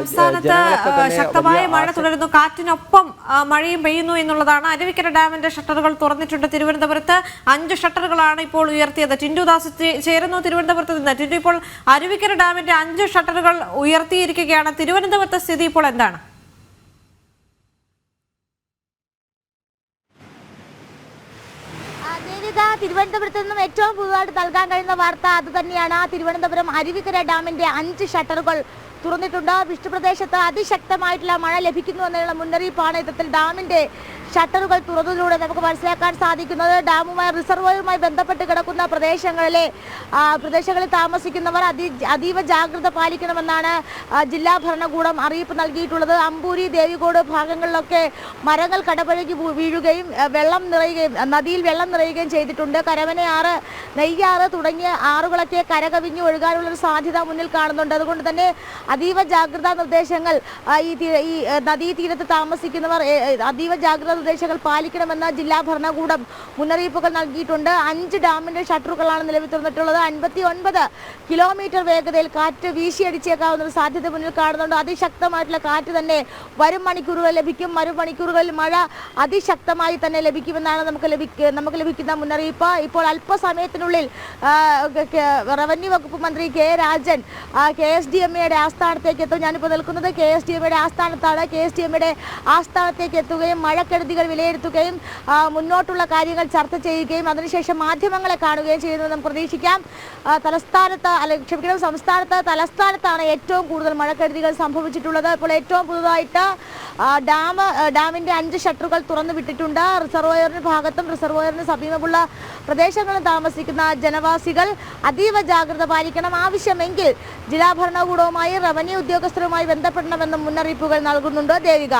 സംസ്ഥാനത്ത് ശക്തമായ മഴ തുടരുന്നു. കാറ്റിനൊപ്പം മഴയും പെയ്യുന്നു എന്നുള്ളതാണ്. അരുവിക്കര ഡാമിന്റെ ഷട്ടറുകൾ തുറന്നിട്ടുണ്ട് തിരുവനന്തപുരത്ത്. അഞ്ച് ഷട്ടറുകളാണ് ഇപ്പോൾ ഉയർത്തിയത്. ടിൻഡു ദാസ് ചേരുന്നു തിരുവനന്തപുരത്ത് നിന്ന്. ടിൻഡു ഇപ്പോൾ അരുവിക്കര ഡാമിന്റെ അഞ്ച് ഷട്ടറുകൾ ഉയർത്തിയിരിക്കുകയാണ്. തിരുവനന്തപുരത്തെ സ്ഥിതി ഇപ്പോൾ എന്താണ്? ദേവിക തിരുവനന്തപുരത്ത് നിന്നും ഏറ്റവും പുതുതായിട്ട് നൽകാൻ കഴിയുന്ന വാർത്ത അത് തന്നെയാണ്. തിരുവനന്തപുരം അരുവിക്കര ഡാമിന്റെ അഞ്ച് ഷട്ടറുകൾ തുറന്നിട്ടുണ്ട്. വിഷ്ണുപ്രദേശത്ത് അതിശക്തമായിട്ടുള്ള മഴ ലഭിക്കുന്നു എന്നുള്ള മുന്നറിയിപ്പാണ് ഇത്തരത്തിൽ ഡാമിന്റെ ഷട്ടറുകൾ തുറന്നതിലൂടെ നമുക്ക് മനസ്സിലാക്കാൻ സാധിക്കുന്നത് ഡാമുമായി റിസർവോയറുമായി ബന്ധപ്പെട്ട് കിടക്കുന്ന പ്രദേശങ്ങളിലെ പ്രദേശങ്ങളിൽ താമസിക്കുന്നവർ അതി അതീവ ജാഗ്രത പാലിക്കണമെന്നാണ് ജില്ലാ ഭരണകൂടം അറിയിപ്പ് നൽകിയിട്ടുള്ളത്. അമ്പൂരി ദേവികോട് ഭാഗങ്ങളിലൊക്കെ മരങ്ങൾ കടപഴകി വീഴുകയും വെള്ളം നിറയുകയും നദിയിൽ വെള്ളം നിറയുകയും ചെയ്തിട്ടുണ്ട്. കരവനയാറ് നെയ്യാറ് തുടങ്ങിയ ആറുകളൊക്കെ കരകവിഞ്ഞു ഒഴുകാനുള്ള ഒരു സാധ്യത മുന്നിൽ കാണുന്നുണ്ട്. അതുകൊണ്ട് തന്നെ അതീവ ജാഗ്രതാ നിർദ്ദേശങ്ങൾ ഈ ഈ നദീതീരത്ത് താമസിക്കുന്നവർ അതീവ ജാഗ്രതാ നിർദ്ദേശങ്ങൾ പാലിക്കണമെന്ന് ജില്ലാ ഭരണകൂടം മുന്നറിയിപ്പുകൾ നൽകിയിട്ടുണ്ട്. അഞ്ച് ഡാമിന്റെ ഷട്ടറുകളാണ് നിലവിൽ തുറന്നിട്ടുള്ളത്. അൻപത്തി ഒൻപത് കിലോമീറ്റർ വേഗതയിൽ കാറ്റ് വീശിയടിച്ചേക്കാവുന്ന ഒരു സാധ്യത മുന്നിൽ കാണുന്നുണ്ട്. അതിശക്തമായിട്ടുള്ള കാറ്റ് തന്നെ വരും മണിക്കൂറുകൾ ലഭിക്കും. വരും മണിക്കൂറുകളിൽ മഴ അതിശക്തമായി തന്നെ ലഭിക്കുമെന്നാണ് നമുക്ക് ലഭിക്ക നമുക്ക് ലഭിക്കുന്ന മുന്നറിയിപ്പ്. ഇപ്പോൾ അല്പസമയത്തിനുള്ളിൽ റവന്യൂ വകുപ്പ് മന്ത്രി K Rajan K S D M എയുടെ ആസ്ഥാനത്തേക്ക് എത്തും. ഞാനിപ്പോൾ നിൽക്കുന്നത് കെ എസ് ഡി എം എയുടെ ആസ്ഥാനത്താണ്. കെ എസ് ഡി എം എയുടെ ആസ്ഥാനത്തേക്ക് എത്തുകയും മഴക്കെടുതികൾ വിലയിരുത്തുകയും മുന്നോട്ടുള്ള കാര്യങ്ങൾ ചർച്ച ചെയ്യുകയും അതിനുശേഷം മാധ്യമങ്ങളെ കാണുകയും ചെയ്യുന്നത് നമുക്ക് പ്രതീക്ഷിക്കാം. തലസ്ഥാനത്ത് അല്ലെങ്കിൽ ക്ഷമിക്കണം സംസ്ഥാനത്ത് തലസ്ഥാനത്താണ് ഏറ്റവും കൂടുതൽ മഴക്കെടുതികൾ സംഭവിച്ചിട്ടുള്ളത്. ഇപ്പോൾ ഏറ്റവും പുതുതായിട്ട് ഡാം ഡാമിന്റെ അഞ്ച് ഷട്ടറുകൾ തുറന്നു വിട്ടിട്ടുണ്ട്. റിസർവോയറിന് ഭാഗത്തും റിസർവോയറിന് സമീപമുള്ള പ്രദേശങ്ങളിൽ താമസിക്കുന്ന ജനവാസികൾ അതീവ ജാഗ്രത പാലിക്കണം. ആവശ്യമെങ്കിൽ ജില്ലാ ഭരണകൂടവുമായി റവന്യൂ ഉദ്യോഗസ്ഥരുമായി ബന്ധപ്പെടണമെന്നും മുന്നറിയിപ്പുകൾ നൽകുന്നുണ്ട്. ദേവിക.